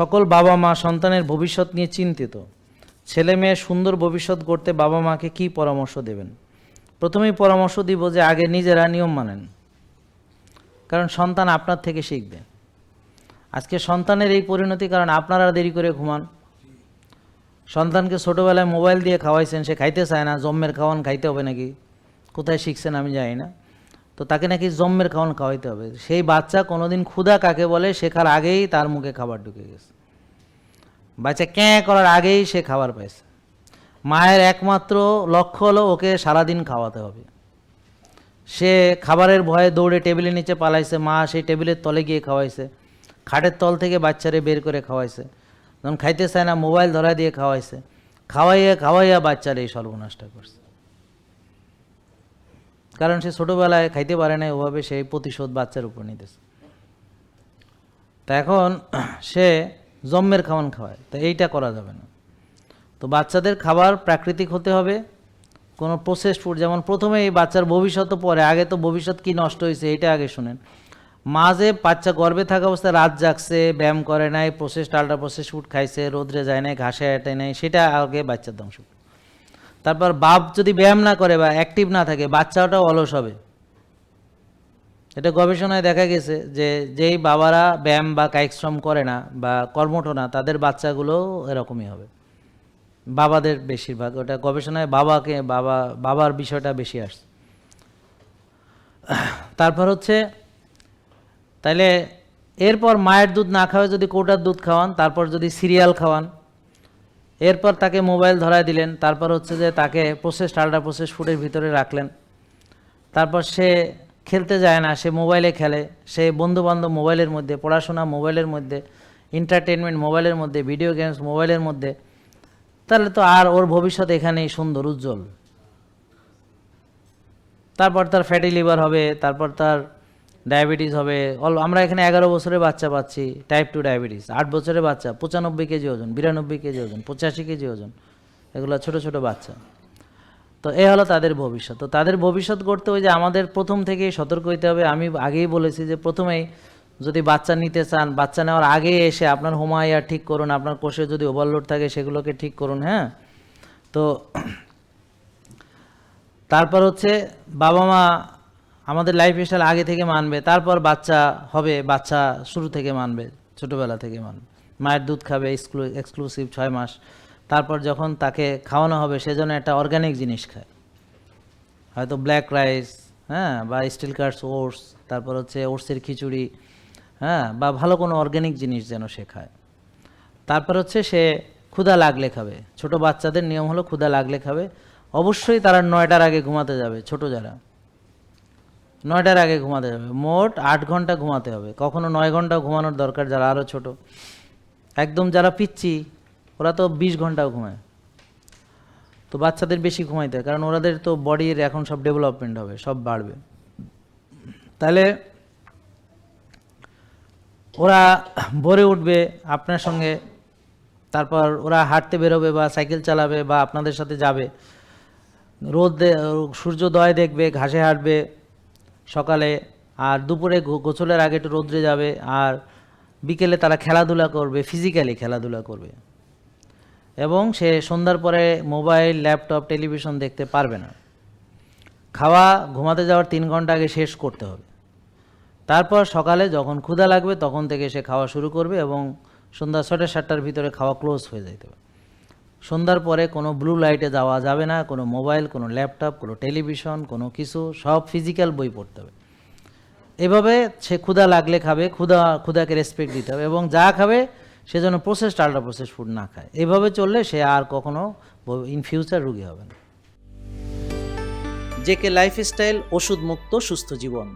সকল বাবা মা সন্তানের ভবিষ্যৎ নিয়ে চিন্তিত। ছেলে মেয়ে সুন্দর ভবিষ্যৎ গড়তে বাবা মাকে কি পরামর্শ দেবেন? প্রথমেই পরামর্শ দিব যে আগে নিজেরা নিয়ম মানেন। কারণ সন্তান আপনার থেকে শিখবে। আজকে সন্তানের এই পরিণতি কারণ আপনারা দেরি করে ঘুমান। সন্তানকে ছোটোবেলায় মোবাইল দিয়ে খাওয়াইছেন, সে খাইতে চায় না, জম্মের খাওয়ান খাইতে হবে নাকি? কোথায় শিখছেন আমি জানি না। তো তাকে নাকি জম্মের খাওয়ান খাওয়াইতে হবে। সেই বাচ্চা কোনোদিন ক্ষুধা কাকে বলে শেখার আগেই তার মুখে খাবার ঢুকে গেছে। বাচ্চা ক্যাঁ করার আগেই সে খাবার পাইছে। মায়ের একমাত্র লক্ষ্য হলো ওকে সারাদিন খাওয়াতে হবে। সে খাবারের ভয়ে দৌড়ে টেবিলের নিচে পালাইছে, মা সেই টেবিলের তলে গিয়ে খাওয়াইছে। খাটের তল থেকে বাচ্চারে বের করে খাওয়াইছে। যখন খাইতে চায় না, মোবাইল ধরা দিয়ে খাওয়াইছে। খাওয়াইয়া খাওয়াইয়া বাচ্চার এই সর্বনাশটা করছে। কারণ সে ছোটোবেলায় খাইতে পারে না ওভাবে সেই প্রতিশোধ বাচ্চার উপর নিতেছে। তা এখন সে জম্মের খাওয়ান খাওয়ায়, তো এইটা করা যাবে না। তো বাচ্চাদের খাবার প্রাকৃতিক হতে হবে, কোনো প্রসেস ফুড যেমন প্রথমে এই বাচ্চার ভবিষ্যৎ পরে, আগে তো ভবিষ্যৎ কি নষ্ট হয়েছে এটা আগে শুনেন। মা যে বাচ্চা গর্ভে থাকা অবস্থায় রাত জাগছে, ব্যায়াম করে নাই প্রসেস আল্ট্রা প্রসেস ফুড খাইছে, রোদ্রে যায় নাই, ঘাসে আটে নাই, সেটা আগে বাচ্চার ধ্বংস করে। তারপর বাপ যদি ব্যায়াম না করে বা অ্যাক্টিভ না থাকে, বাচ্চাটাও অলস হবে। এটা গবেষণায় দেখা গেছে যে যেই বাবারা ব্যায়াম বা কায়িক শ্রম করে না বা কর্মঠ না, তাদের বাচ্চাগুলো এরকমই হবে। বাবাদের বেশিরভাগ, ওটা গবেষণায় বাবাকে, বাবা, বাবার বিষয়টা বেশি আসছে। তারপর হচ্ছে, তাইলে এরপর মায়ের দুধ না খাওয়ায় যদি কৌটার দুধ খাওয়ান, তারপর যদি সিরিয়াল খাওয়ান এরপর তাকে মোবাইল ধরায় দিলেন। তারপর হচ্ছে যে তাকে প্রসেস আল্ট্রা প্রসেস ফুডের ভিতরে রাখলেন। তারপর সে খেলতে যায় না, সে মোবাইলে খেলে। সে বন্ধু বান্ধব মোবাইলের মধ্যে, পড়াশোনা মোবাইলের মধ্যে এন্টারটেনমেন্ট মোবাইলের মধ্যে ভিডিও গেমস মোবাইলের মধ্যে, তাহলে তো আর ওর ভবিষ্যৎ এখানেই সুন্দর, উজ্জ্বল। তারপর তার ফ্যাটি লিভার হবে, তারপর তার ডায়াবেটিস হবে। অল, আমরা এখানে এগারো বছরের বাচ্চা পাচ্ছি টাইপ টু ডায়াবেটিস। আট বছরের বাচ্চা, পঁচানব্বই কেজি ওজন, বিরানব্বই কেজি ওজন, পঁচাশি কেজি ওজন, এগুলো ছোট ছোট বাচ্চা। তো এ হলো তাদের ভবিষ্যৎ। তো তাদের ভবিষ্যৎ করতে ওই যে আমাদের প্রথম থেকেই সতর্ক হইতে হবে। আমি আগেই বলেছি যে প্রথমেই যদি বাচ্চা নিতে চান, বাচ্চা নেওয়ার আগে এসে আপনার হোমায়া ঠিক করুন, আপনার কোষে যদি ওভারলোড থাকে সেগুলোকে ঠিক করুন হ্যাঁ? তো তারপর হচ্ছে বাবা মা আমাদের লাইফ স্টাইল আগে থেকে মানবে, তারপর বাচ্চা হবে, বাচ্চা শুরু থেকে মানবে, ছোটোবেলা থেকে মানবে। মায়ের দুধ খাবে এক্সক্লু এক্সক্লুসিভ ছয় মাস। তারপর যখন তাকে খাওয়ানো হবে সেজন্য একটা অর্গানিক জিনিস খায়। হয়তো ব্ল্যাক রাইস হ্যাঁ বা স্টিল কার্ডস ওটস তারপর হচ্ছে ওটসের খিচুড়ি হ্যাঁ বা ভালো কোনো অর্গানিক জিনিস যেন সে খায়। তারপর হচ্ছে সে ক্ষুধা লাগলে খাবে। ছোট বাচ্চাদের নিয়ম হলো ক্ষুধা লাগলে খাবে। অবশ্যই তারা নয়টার আগে ঘুমাতে যাবে, ছোট যারা। নয়টার আগে ঘুমাতে যাবে মোট আট ঘণ্টা ঘুমাতে হবে। কখনো নয় ঘণ্টা ঘুমানোর দরকার যারা আরও ছোট। একদম যারা পিচ্ছি, ওরা তো বিশ ঘন্টাও ঘুমায়। তো বাচ্চাদের বেশি ঘুমাইতে হয়, কারণ ওরাদের তো বডির এখন সব ডেভেলপমেন্ট হবে, সব বাড়বে। তাহলে ওরা ভরে উঠবে আপনার সঙ্গে, তারপর ওরা হাঁটতে বেরোবে বা সাইকেল চালাবে বা আপনাদের সাথে যাবে। রোদ সূর্যোদয় দেখবে, ঘাসে হাঁটবে সকালে আর দুপুরে গোসলের আগে একটু রোদ্রে যাবে আর বিকেলে তারা খেলাধুলা করবে ফিজিক্যালি খেলাধুলা করবে। এবং সে সন্ধ্যার পরে মোবাইল, ল্যাপটপ, টেলিভিশন দেখতে পারবে না। খাওয়া, ঘুমাতে যাওয়ার তিন ঘণ্টা আগে শেষ করতে হবে। তারপর সকালে যখন ক্ষুধা লাগবে তখন থেকে সে খাওয়া শুরু করবে এবং সন্ধ্যা ছটা সাতটার ভিতরে খাওয়া ক্লোজ হয়ে যেতে হবে সন্ধ্যার পরে কোনো ব্লু লাইটে যাওয়া যাবে না, কোনো মোবাইল কোনো ল্যাপটপ কোনো টেলিভিশন কোনো কিছু, সব ফিজিক্যাল বই পড়তে হবে। এভাবে সে ক্ষুধা লাগলে খাবে, ক্ষুধা, ক্ষুধাকে রেসপেক্ট দিতে হবে এবং যা খাবে সে যেন প্রসেসড আল্ট্রা প্রসেস ফুড না খায়। এভাবে চললে সে আর কখনো ইন ফিউচার রুগী হবে না। জেকে লাইফস্টাইল ওষুধ মুক্ত সুস্থ জীবন।